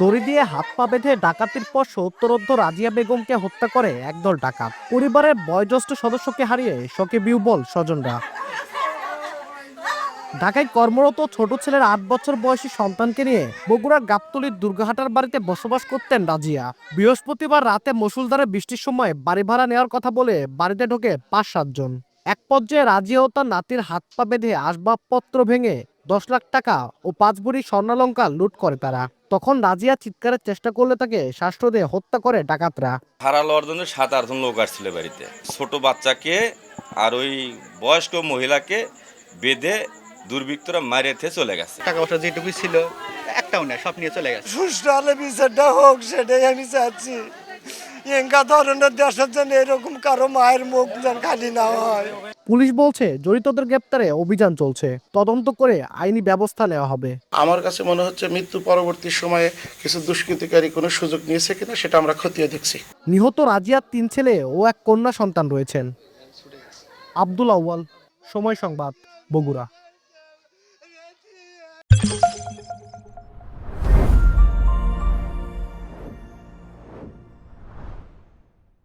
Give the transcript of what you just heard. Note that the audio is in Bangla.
দড়ি দিয়ে হাত পা বেঁধে ডাকাতির পর সত্তরোদ্ধ রাজিয়া বেগমকে হত্যা করে একদল ডাকাত। পরিবারের বয়োজ্যেষ্ঠ সদস্যকে হারিয়ে শোকে বিউবল স্বজনরা। ঢাকায় কর্মরত ছোট ছেলের আট বছর বয়সী সন্তানকে নিয়ে বগুড়ার গাবতলির দুর্গাহাটার বাড়িতে বসবাস করতেন রাজিয়া। বৃহস্পতিবার রাতে মুসুলধারে বৃষ্টির সময় বাড়ি ভাড়া নেওয়ার কথা বলে বাড়িতে ঢোকে পাঁচ সাতজন এক পর্যায়ে রাজিয়া ও তার নাতির হাত পা বেঁধে আসবাবপত্র ভেঙে দশ লাখ টাকা ও পাঁচ ভরি স্বর্ণালঙ্কার লুট করে তারা। তখন রাজিয়া চিৎকারের চেষ্টা করলে তাকে শ্বাসরোধে দিয়ে হত্যা করে ডাকাতরা। ভাড়া লওয়ার জন্য সাত আটজন লোক আসছিল বাড়িতে। ছোট বাচ্চাকে আর ওই বয়স্ক মহিলাকে বেঁধে দুর্বৃত্তরা মারিয়ে চলে গেছে। টাকা পয়সা যেটুকুই ছিল একটাও নেই সব নিয়ে চলে গেছে। সুষ্ঠু বিচারটা হোক সেটাই আমি চাচ্ছি। এঙ্কা ধরনের দেশের জন্য এরকম কারও মায়ের মুখ যেন খালি না হয়। পুলিশ বলছে জড়িতদের গ্রেপ্তারে অভিযান চলছে। তদন্ত করে আইনি ব্যবস্থা নেওয়া হবে। আমার কাছে মনে হচ্ছে মৃত্যু পরবর্তী সময়ে কিছু দুষ্কৃতিকারী কোনো সুযোগ নিয়েছে কিনা সেটা আমরা খতিয়ে দেখছি। নিহত রাজিয়ার তিন ছেলে ও এক কন্যা সন্তান রয়েছেন। আব্দুল আউয়াল সময় সংবাদ বগুড়া।